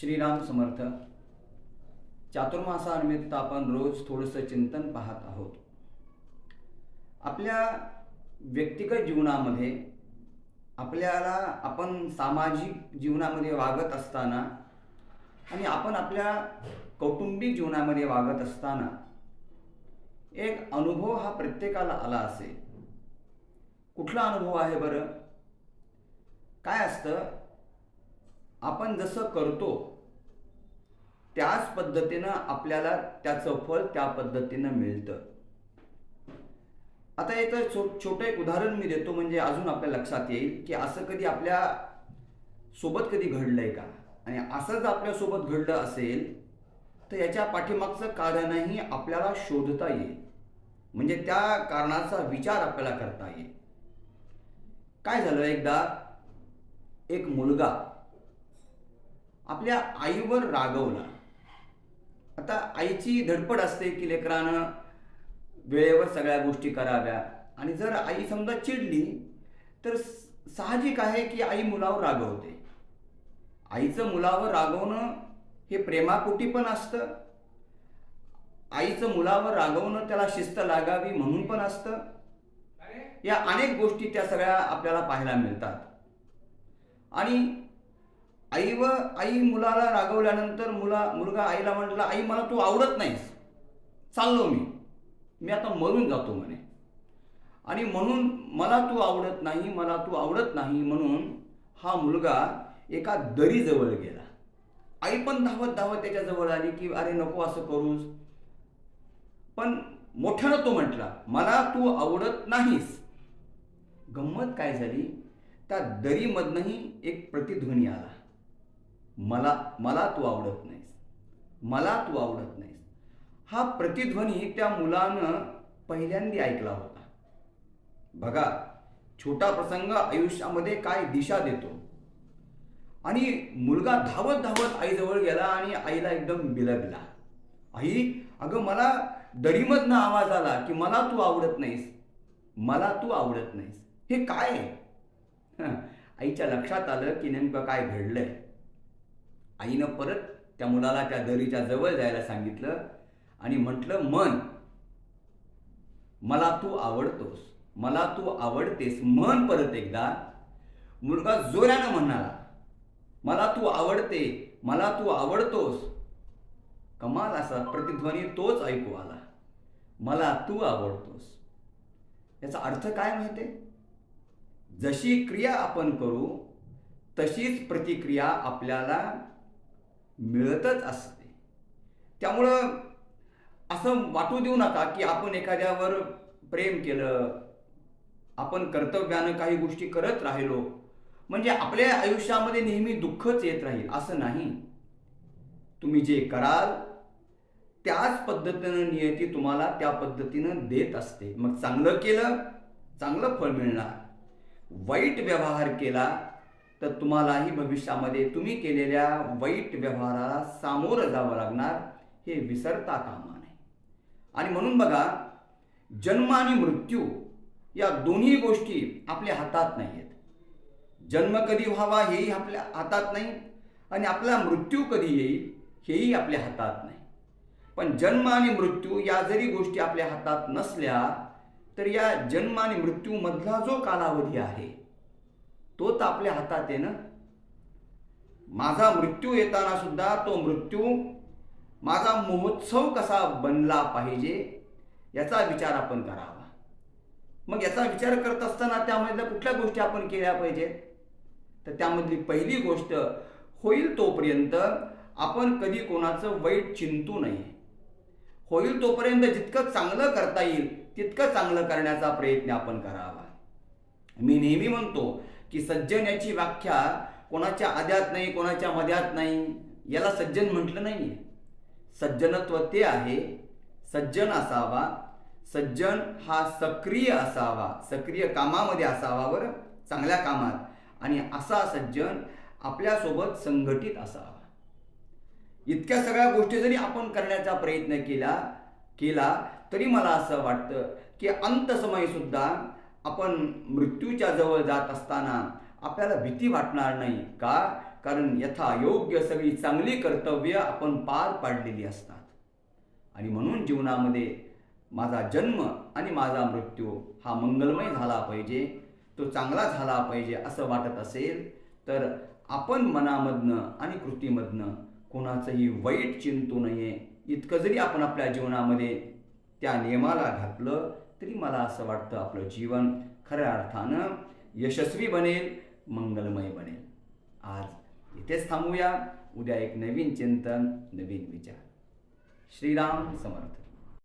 श्रीराम समर्थ. चातुर्मासानिमित्त आपण रोज थोडंसं चिंतन पाहत आहोत. आपल्या व्यक्तिगत जीवनामध्ये आपल्याला आपण सामाजिक जीवनामध्ये वागत असताना आणि आपण आपल्या कौटुंबिक जीवनामध्ये वागत असताना एक अनुभव हा प्रत्येकाला आला असेल. कुठला अनुभव आहे बरं? काय असतं? आपण जसं करतो त्याच पद्धतीनं आपल्याला त्याचं फल त्या पद्धतीनं मिळतं. आता याचं छो छोटं एक उदाहरण मी देतो म्हणजे अजून आपल्या लक्षात येईल की असं कधी आपल्यासोबत कधी घडलंय का? आणि असं जर आपल्यासोबत घडलं असेल तर याच्या पाठीमागचं कारणही आपल्याला शोधता येईल. म्हणजे त्या कारणाचा विचार आपल्याला करता येईल. काय झालं एकदा? एक मुलगा आपल्या आईवर रागवला. आता आईची धडपड असते की लेकरानं वेळेवर सगळ्या गोष्टी कराव्या. आणि जर आई समजा चिडली तर साहजिक आहे की आई मुलावर रागवते. आईचं मुलावर रागवणं हे प्रेमापोटी पण असतं. आईचं मुलावर रागवणं त्याला शिस्त लागावी म्हणून पण असतं. या अनेक गोष्टी त्या सगळ्या आपल्याला पाहायला मिळतात. आणि आई व आई मुलाला रागवल्यानंतर मुला मुलगा आईला म्हटला आई मला तू आवडत नाहीस. चाललो मी. मी आता मरून जातो म्हणे. आणि म्हणून मला तू आवडत नाही मला तू आवडत नाही म्हणून हा मुलगा एका दरीजवळ गेला. आई पण धावत धावत त्याच्याजवळ आली की अरे नको असं करूस. पण मोठ्यानं तो म्हटला मला तू आवडत नाहीस. गंमत काय झाली? त्या दरीमधनंही एक प्रतिध्वनी आला. मला मला तू आवडत नाहीस. मला तू आवडत नाहीस. हा प्रतिध्वनी त्या मुलानं पहिल्यांदा ऐकला होता. बघा छोटा प्रसंग आयुष्यामध्ये काय दिशा देतो. आणि मुलगा धावत धावत आईजवळ गेला आणि आईला एकदम बिलगला. आई अगं मला दरीमधनं आवाज आला की मला तू आवडत नाहीस. मला तू आवडत नाहीस. हे काय? आहे? आईच्या लक्षात आलं की नेमकं काय घडलंय. आईनं परत त्या मुलाला त्या दरीच्या जवळ जायला सांगितलं आणि म्हटलं मन मला तू आवडतोस मला तू आवडतेस मन परत एकदा. मुलगा जोरानं म्हणाला मला तू आवडते मला तू आवडतोस. कमाल असा प्रतिध्वनी तोच ऐकू आला मला तू आवडतोस. याचा अर्थ काय माहिती जशी क्रिया आपण करू तशीच प्रतिक्रिया आपल्याला मिळतच असते. त्यामुळं असं वाटू देऊ नका की आपण एखाद्यावर प्रेम केलं आपण कर्तव्यानं काही गोष्टी करत राहिलो म्हणजे आपल्या आयुष्यामध्ये नेहमी दुःखच येत राहील असं नाही. तुम्ही जे कराल त्याच पद्धतीनं नियती तुम्हाला त्या पद्धतीनं देत असते. मग चांगलं केलं चांगलं फळ मिळणार. वाईट व्यवहार केला तर तुम्हालाही भविष्यामध्ये तुम्ही केलेल्या वाईट व्यवहाराला सामोरं जावं लागणार हे विसरता कामा नये. आणि म्हणून बघा जन्म आणि मृत्यू या दोन्ही गोष्टी आपल्या हातात नाही आहेत जन्म कधी व्हावा हेही आपल्या हातात नाही आणि आपला मृत्यू कधी येईल हेही आपल्या हातात नाही. पण जन्म आणि मृत्यू या जरी गोष्टी आपल्या हातात नसल्या तर या जन्म आणि मृत्यूमधला जो कालावधी आहे तोच आपल्या हातात आहे ना? माझा मृत्यू येताना सुद्धा तो मृत्यू माझा महोत्सव कसा बनला पाहिजे याचा विचार आपण करावा. मग याचा विचार करत असताना त्यामधल्या कुठल्या गोष्टी आपण केल्या पाहिजेत? तर त्यामधली पहिली गोष्ट होईल तोपर्यंत आपण कधी कोणाचं वाईट चिंतू नये. होईल तोपर्यंत जितकं चांगलं करता येईल तितकं चांगलं करण्याचा प्रयत्न आपण करावा. मी नेहमी म्हणतो की सज्जन याची व्याख्या कोणाच्या आद्यात नाही कोणाच्या मध्यात नाही याला सज्जन म्हटलं नाही सज्जनत्व ते आहे सज्जन असावा सज्जन हा सक्रिय असावा सक्रिय कामामध्ये असावा बरं चांगल्या कामात. आणि असा सज्जन आपल्यासोबत संघटित असावा. इतक्या सगळ्या गोष्टी जरी आपण करण्याचा प्रयत्न केला केला तरी मला असं वाटतं की अंतसमयसुद्धा आपण मृत्यूच्या जवळ जात असताना आपल्याला भीती वाटणार नाही. का? कारण यथा योग्य सगळी चांगली कर्तव्य आपण पार पाडलेली असतात. आणि म्हणून जीवनामध्ये माझा जन्म आणि माझा मृत्यू हा मंगलमय झाला पाहिजे तो चांगला झाला पाहिजे असं वाटत असेल तर आपण मनामधनं आणि कृतीमधनं कोणाचंही वाईट चिंतू नये. इतकं जरी आपण आपल्या जीवनामध्ये त्या नियमाला घातलं तरी मला असं वाटतं आपलं जीवन खऱ्या अर्थानं यशस्वी बनेल मंगलमय बनेल. आज इथेच थांबूया. उद्या एक नवीन चिंतन नवीन विचार. श्रीराम समर्थ.